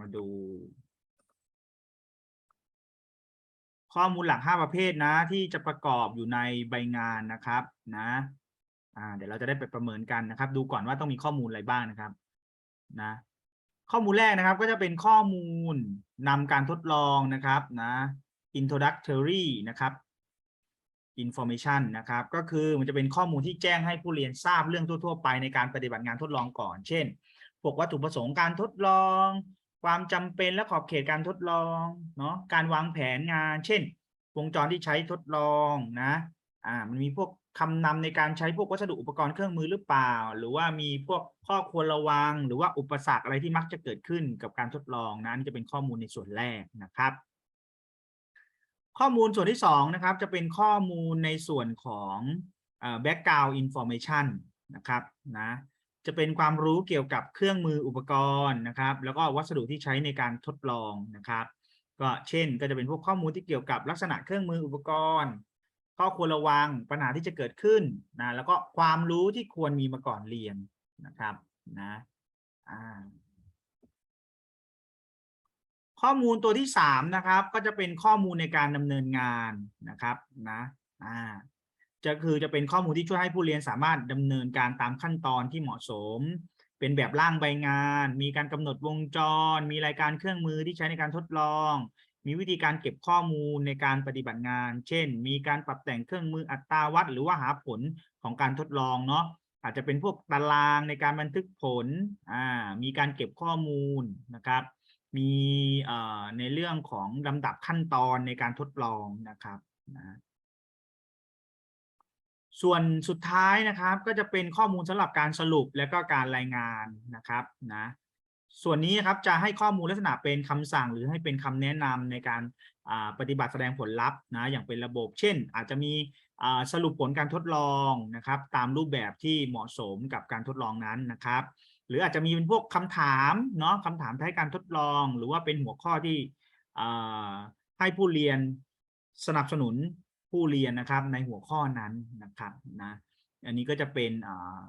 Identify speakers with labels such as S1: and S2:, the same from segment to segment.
S1: มาดู ข้อมูลหลักห้าประเภทนะ ที่จะประกอบอยู่ในใบงานนะครับ นะอ่าเดี๋ยวเราจะได้ไปประเมินกันนะครับ ดูก่อนว่าต้องมีข้อมูลอะไรบ้างนะครับ นะ ข้อมูลแรกนะครับ ก็จะเป็นข้อมูลนำการทดลองนะครับ นะ introductory นะครับ information นะครับ ก็คือมันจะเป็นข้อมูลที่แจ้งให้ผู้เรียนทราบเรื่องทั่ว ๆ ไปในการปฏิบัติงานทดลองก่อน เช่นพวกวัตถุประสงค์การทดลอง ความจำเป็นและขอบเขตการทดลองเนาะการวางแผนงาน เช่น วงจรที่ใช้ทดลองนะอ่ามันมีพวกคำนำในการใช้พวกวัสดุอุปกรณ์เครื่องมือหรือเปล่า หรือว่ามีพวกข้อควรระวัง หรือว่าอุปสรรคอะไรที่มักจะเกิดขึ้นกับการทดลองนะนนจะเป็นข้อมูลในส่วนแรกนะครับ ข้อมูลส่วนที่สองนะครับจะเป็นข้อมูลในส่วนของ background information นะครับนะ จะเป็นความรู้เกี่ยวกับเครื่องมืออุปกรณ์นะครับ แล้วก็วัสดุที่ใช้ในการทดลองนะครับ ก็เช่นก็จะเป็นพวกข้อมูลที่เกี่ยวกับลักษณะเครื่องมืออุปกรณ์ข้อควรระวังปัญหาที่จะเกิดขึ้นนะแล้วก็ความรู้ที่ควรมีมาก่อนเรียนนะครับนะข้อมูลตัวที่สามนะครับ ก็จะเป็นข้อมูลในการดำเนินงานนะครับนะอ่า จะคือจะเป็นข้อมูลที่ช่วยให้ผู้เรียนสามารถดำเนินการตามขั้นตอนที่เหมาะสม เป็นแบบร่างใบงาน มีการกำหนดวงจร มีรายการเครื่องมือที่ใช้ในการทดลอง มีวิธีการเก็บข้อมูลในการปฏิบัติงาน เช่น มีการปรับแต่งเครื่องมืออัตราวัด หรือว่าหาผลของการทดลองเนาะอาจจะเป็นพวกตารางในการบันทึกผลอ่ามีการเก็บข้อมูลนะครับ มีในเรื่องของลำดับขั้นตอนในการทดลองนะครับนะ ส่วนสุดท้ายนะครับก็จะเป็นข้อมูลสำหรับการสรุปและก็การรายงานนะครับนะส่วนนี้ครับจะให้ข้อมูลลักษณะเป็นคำสั่งหรือให้เป็นคำแนะนำในการปฏิบัติแสดงผลลัพธ์นะอย่างเป็นระบบ เช่น อาจจะมีสรุปผลการทดลองนะครับตามรูปแบบที่เหมาะสมกับการทดลองนั้นนะครับ หรืออาจจะมีเป็นพวกคำถามเนาะคำถามท้ายการทดลอง หรือว่าเป็นหัวข้อที่ให้ผู้เรียนสนับสนุน ผู้เรียนนะครับในหัวข้อนั้นนะครับนะอันนี้ก็จะเป็นอ่า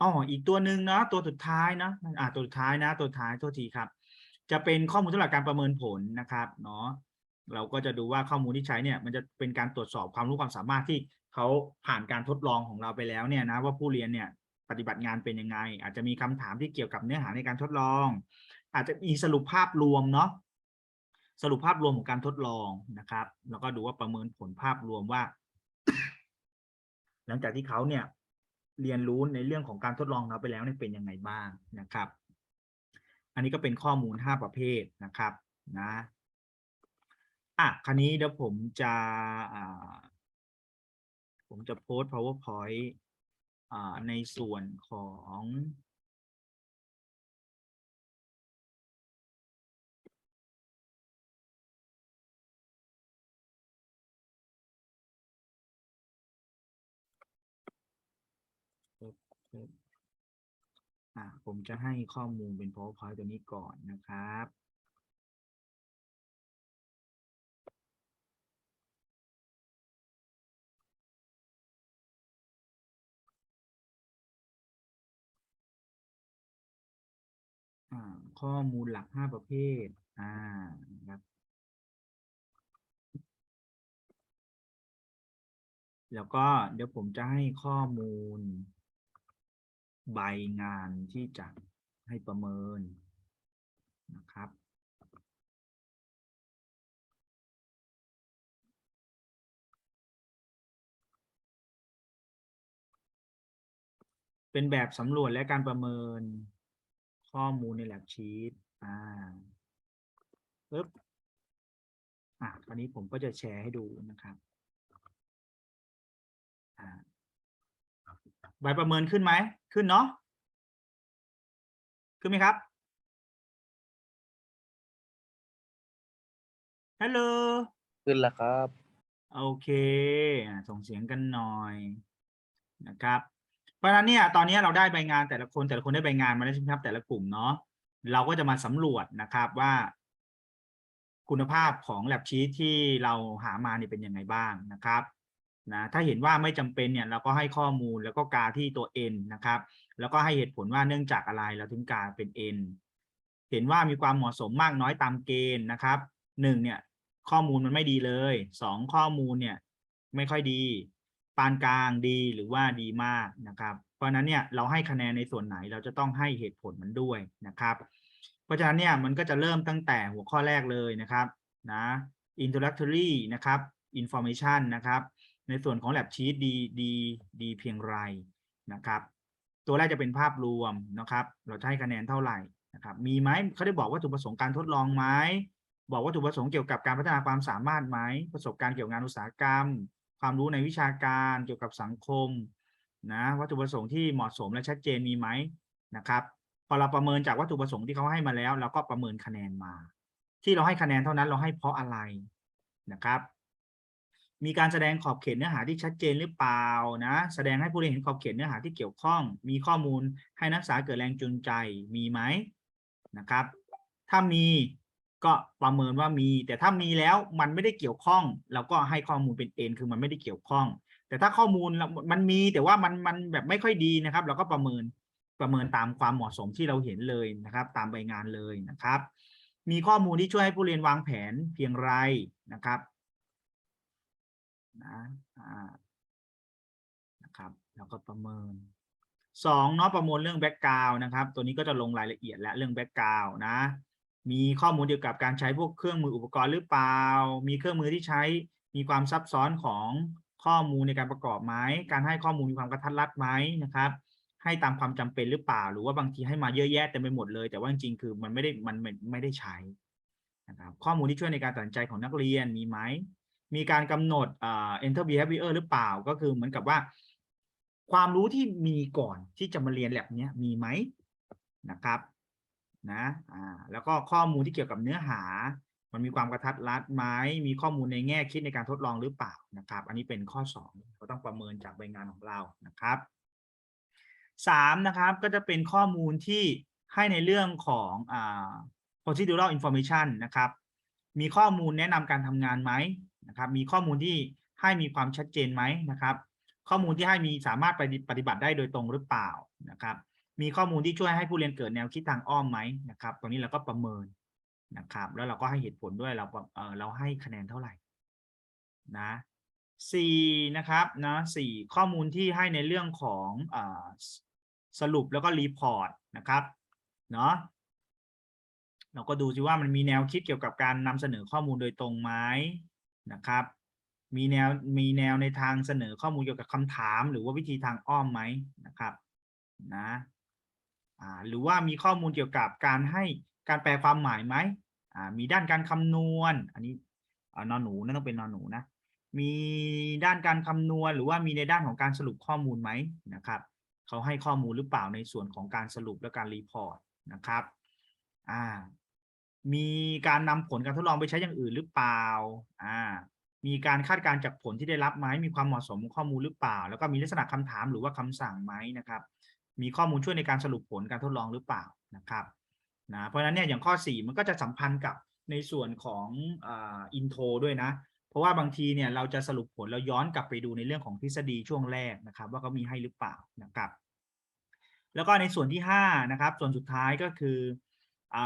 S1: อ๋ออีกตัวหนึ่งเนาะตัวสุดท้ายนะอ่าตัวสุดท้ายนะตัวสุดท้ายโทษทีครับ จะเป็นข้อมูลสำหรับการประเมินผลนะครับเนาะเราก็จะดูว่าข้อมูลที่ใช้เนี่ย มันจะเป็นการตรวจสอบความรู้ความสามารถที่เขาผ่านการทดลองของเราไปแล้วเนี่ยนะว่าผู้เรียนเนี่ยปฏิบัติงานเป็นยังไง อาจจะมีคำถามที่เกี่ยวกับเนื้อหาในการทดลอง อาจจะมีสรุปภาพรวมเนาะ สรุปภาพรวมของการทดลองนะครับ แล้วก็ดูว่าประเมินผลภาพรวมว่า หลังจากที่เขาเนี่ย เรียนรู้ในเรื่องของการทดลองเราไปแล้วเนี่ยเป็นยังไงบ้างนะครับ อันนี้ก็เป็นข้อมูล 5 ประเภทนะครับนะอะคราวนี้เดี๋ยวผมจะผมจะโพสต์ powerpoint ในส่วนของ อ่าผมจะให้ข้อมูลเป็น powerpoint ตัวนี้ก่อนนะครับ อ่า ข้อมูลหลักห้าประเภท อ่านะครับแล้วก็เดี๋ยวผมจะให้ข้อมูล ใบงานที่จะให้ประเมินนะครับ เป็นแบบสำรวจและการประเมินข้อมูลใน lab sheet อ่าปึ๊บอะคราวนี้ผมก็จะแชร์ให้ดูนะครับ อ่า ใบประเมินขึ้นไหม ขึ้นเนาะ ขึ้นไหมครับ ฮัลโหล
S2: ขึ้นแล้วครับ
S1: โอเคอะส่งเสียงกันหน่อยนะครับ เพราะฉะนั้นเนี่ย ตอนนี้เราได้ใบงานแต่ละคนแต่ละคนได้ใบงานมาแล้วใช่ไหมครับ แต่ละกลุ่มเนาะ เราก็จะมาสำรวจนะครับว่า คุณภาพของ lab sheet ที่เราหามาเนี่ยเป็นยังไงบ้างนะครับ นะถ้าเห็นว่าไม่จำเป็นเนี่ยเราก็ให้ข้อมูลแล้วก็กาที่ตัว n นะครับ แล้วก็ให้เหตุผลว่าเนื่องจากอะไรเราถึงกาเป็น n เห็นว่ามีความเหมาะสมมากน้อยตามเกณฑ์นะครับหนึ่งเนี่ยข้อมูลมันไม่ดีเลยสองข้อมูลเนี่ยไม่ค่อยดี ปานกลางดีหรือว่าดีมากนะครับ เพราะฉะนั้นเนี่ยเราให้คะแนนในส่วนไหนเราจะต้องให้เหตุผลมันด้วยนะครับ เพราะฉะนั้นเนี่ยมันก็จะเริ่มตั้งแต่หัวข้อแรกเลยนะครับนะ introductory นะครับ information นะครับ ในส่วนของ lab sheet ดีดีดีเพียงไรนะครับ ตัวแรกจะเป็นภาพรวมนะครับ เราจะให้คะแนนเท่าไหร่นะครับ มีไหมเขาได้บอกวัตถุประสงค์การทดลองไหมบอกวัตถุประสงค์เกี่ยวกับการพัฒนาความสามารถไหมประสบการณ์เกี่ยวกับงานอุตสาหกรรม ความรู้ในวิชาการเกี่ยวกับสังคมนะวัตถุประสงค์ที่เหมาะสมและชัดเจนมีไหมนะครับ พอเราประเมินจากวัตถุประสงค์ที่เขาให้มาแล้วเราก็ประเมินคะแนนมา ที่เราให้คะแนนเท่านั้นเราให้เพราะอะไรนะครับ มีการแสดงขอบเขตเนื้อหาที่ชัดเจนหรือเปล่านะ แสดงให้ผู้เรียนเห็นขอบเขตเนื้อหาที่เกี่ยวข้อง มีข้อมูลให้นักศึกษาเกิดแรงจูงใจมีไหมนะครับ ถ้ามีก็ประเมินว่ามี แต่ถ้ามีแล้วมันไม่ได้เกี่ยวข้อง เราก็ให้ข้อมูลเป็นเอ็นคือมันไม่ได้เกี่ยวข้อง แต่ถ้าข้อมูลมันมีแต่ว่ามันมันแบบไม่ค่อยดีนะครับ เราก็ประเมินประเมินตามความเหมาะสมที่เราเห็นเลยนะครับ ตามใบงานเลยนะครับ มีข้อมูลที่ช่วยให้ผู้เรียนวางแผนเพียงไรนะครับ นะนะครับแล้วก็ประเมินสองเนาะประมวลเรื่องแบ็กกราวนะครับ ตัวนี้ก็จะลงรายละเอียดและเรื่องแบ็กกราวนะ มีข้อมูลเกี่ยวกับการใช้พวกเครื่องมืออุปกรณ์หรือเปล่า มีเครื่องมือที่ใช้มีความซับซ้อนของข้อมูลในการประกอบไหมการให้ข้อมูลมีความกระทัดรัดไหมนะครับ ให้ตามความจำเป็นหรือเปล่า หรือว่าบางทีให้มาเยอะแยะเต็มไปหมดเลย แต่ว่าจริงๆคือมันไม่ได้มันไม่ไม่ได้ใช้นะครับข้อมูลที่ช่วยในการตัดสินใจของนักเรียนมีไหม มีการกำหนดเอ่อ enter behavior หรือเปล่าก็คือเหมือนกับว่า ความรู้ที่มีก่อนที่จะมาเรียนแบบนี้ยมีไหมนะครับนะอ่าแล้วก็ข้อมูลที่เกี่ยวกับเนื้อหา มันมีความกระทัดรัดไหมมีข้อมูลในแง่คิดในการทดลองหรือเปล่านะครับ อันนี้เป็นข้อสองเราต้องประเมินจากใบงานของเรานะครับสามนะครับก็จะเป็นข้อมูลที่ให้ในเรื่องของอ่า procedural information นะครับ มีข้อมูลแนะนำการทำงานไหม นะครับมีข้อมูลที่ให้มีความชัดเจนไหมนะครับ ข้อมูลที่ให้มีสามารถไปปฏิบัติได้โดยตรงหรือเปล่านะครับ มีข้อมูลที่ช่วยให้ผู้เรียนเกิดแนวคิดทางอ้อมไหมนะครับ ตรงนี้เราก็ประเมินนะครับ แล้วเราก็ให้เหตุผลด้วยเราเออเราให้คะแนนเท่าไหร่นะสี่นะครับนะสี่ข้อมูลที่ให้ในเรื่องของอสรุปแล้วก็รีพอร์ตนะครับเนาะเราก็ดูสิว่ามันมีแนวคิดเกี่ยวกับการนำเสนอข้อมูลโดยตรงไหม นะครับ มีแนวมีแนวในทางเสนอข้อมูลเกี่ยวกับคำถาม หรือว่าวิธีทางอ้อมไหมนะครับนะอ่าหรือว่ามีข้อมูลเกี่ยวกับการให้การแปลความหมายไหมอ่ามีด้านการคำนวณ อันนี้นอนหนูนั่นต้องเป็นนอนหนูนะมีด้านการคำนวณ หรือว่ามีในด้านของการสรุปข้อมูลไหมนะครับเขาให้ข้อมูลหรือเปล่าในส่วนของการสรุปและการรีพอร์ตนะครับอ่า มีการนำผลการทดลองไปใช้อย่างอื่นหรือเปล่า อ่า มีการคาดการณ์จากผลที่ได้รับไหมมีความเหมาะสมของข้อมูลหรือเปล่า แล้วก็มีลักษณะคำถามหรือว่าคำสั่งไหมนะครับ มีข้อมูลช่วยในการสรุปผลการทดลองหรือเปล่านะครับ นะ เพราะฉะนั้นเนี่ยอย่างข้อ 4 มันก็จะสัมพันธ์กับในส่วนของอินโทรด้วยนะ เพราะว่าบางทีเนี่ยเราจะสรุปผลเราย้อนกลับไปดูในเรื่องของทฤษฎีช่วงแรกนะครับ ว่าเขามีให้หรือเปล่านะครับ แล้วก็ในส่วนที่5นะครับ ส่วนสุดท้ายก็คือ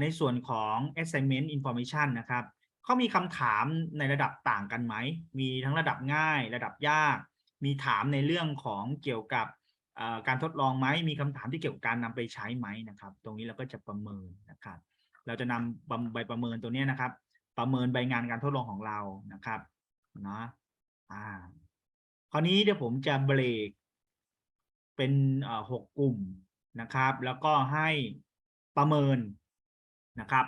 S1: ในส่วนของ assignment information นะครับเขามีคำถามในระดับต่างกันไหม มีทั้งระดับง่ายระดับยาก มีถามในเรื่องของเกี่ยวกับการทดลองไหม มีคำถามที่เกี่ยวกับการนำไปใช้ไหมนะครับ ตรงนี้เราก็จะประเมินนะครับ เราจะนำใบประเมินตัวนี้นะครับ ประเมินใบงานการทดลองของเรานะครับเนาะอ่าคราวนี้เดี๋ยวผมจะเบรกเป็นเอ่อหกกลุ่มนะครับ แล้วก็ให้ประเมิน นะครับ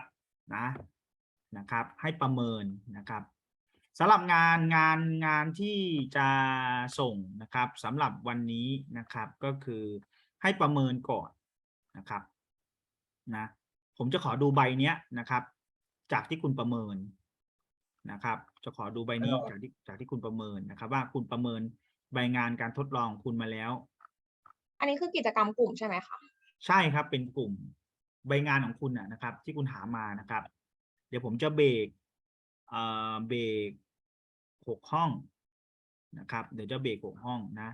S1: นะนะครับ ให้ประเมินนะครับสำหรับงานงานงานที่จะส่งนะครับสำหรับวันนี้นะครับก็คือให้ประเมินก่อนนะครับนะผมจะขอดูใบเนี้ยนะครับ จากที่คุณประเมินนะครับ จะขอดูใบนี้จากที่จากที่คุณประเมินนะครับ ว่าคุณประเมินใบงานการทดลองคุณมาแล้ว
S2: อันนี้คือกิจกรรมกลุ่มใช่ไหมคะ
S1: ใช่ครับเป็นกลุ่ม ใบงานของคุณนะครับ ที่คุณหามานะครับ เดี๋ยวผมจะเบรกเอ่อเบรกหกห้องนะครับ เดี๋ยวจะเบรกหกห้องนะ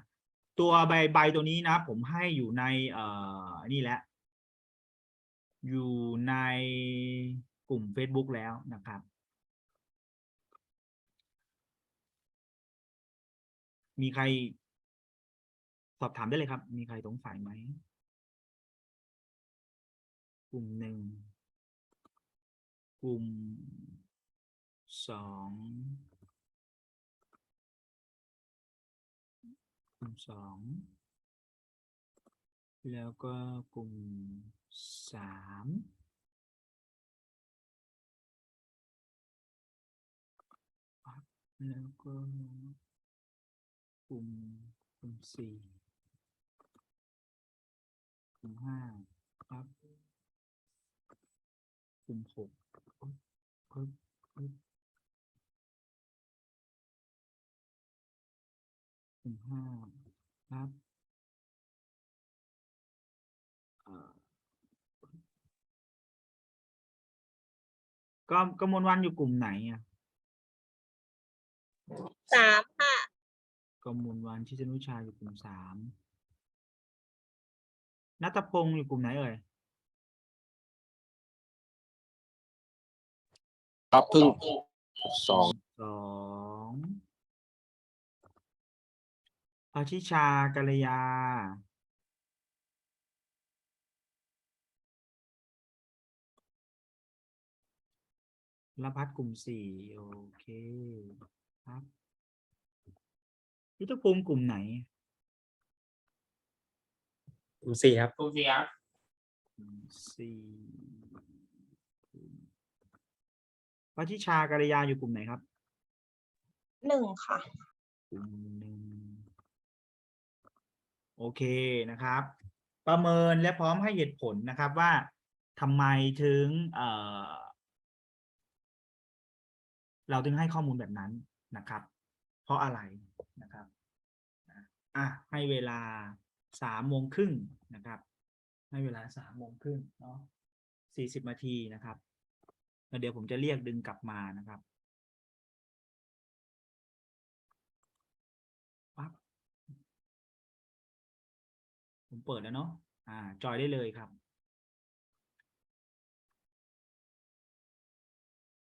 S1: ตัวใบใบตัวนี้นะ ผมให้อยู่ในเอ่อนี่แหละ อยู่ในกลุ่ม Facebook แล้วนะครับ มีใครสอบถามได้เลยครับ มีใครสงสัยไหม กลุ่มหนึ่ง กลุ่มสองกลุ่มสอง แล้วก็กลุ่มสามแล้วก็กลุ่มกลุ่มสี่กลุ่มห้าครับ กลุ่มหกปึ๊บปึ๊บปึ๊บกลุ่มห้าครับก็กมลวันอยู่กลุ่มไหนอะ
S2: สามค่ะ
S1: กมลวันชิชนุชาอยู่กลุ่มสามนัตพงศ์อยู่กลุ่มไหนเอ่ย
S3: ครับเพิ่งสอง
S1: สองอาชิชากัลยารพัฒน์กลุ่มสี่โอเคครับยุทธภูมิกลุ่มไหน
S3: กลุ่มสี่ครับ
S1: กลุ่มสี่ครับกลุ่มสี่ วัชิชากัลยาอยู่กลุ่มไหนครับ
S2: หนึ่งค่ะ
S1: กลุ่มหนึ่งโอเคนะครับ ประเมินและพร้อมให้เหตุผลนะครับว่าทำไมถึงเอ่อเราถึงให้ข้อมูลแบบนั้นนะครับ เพราะอะไรนะครับอะอะให้เวลาสามโมงครึ่งนะครับ ให้เวลาสามโมงครึ่งเนาะสี่สิบนาทีนะครับแล้ว เดี๋ยวผมจะเรียกดึงกลับมานะครับปั๊บผมเปิดแล้วเนาะอ่า จอยได้เลยครับ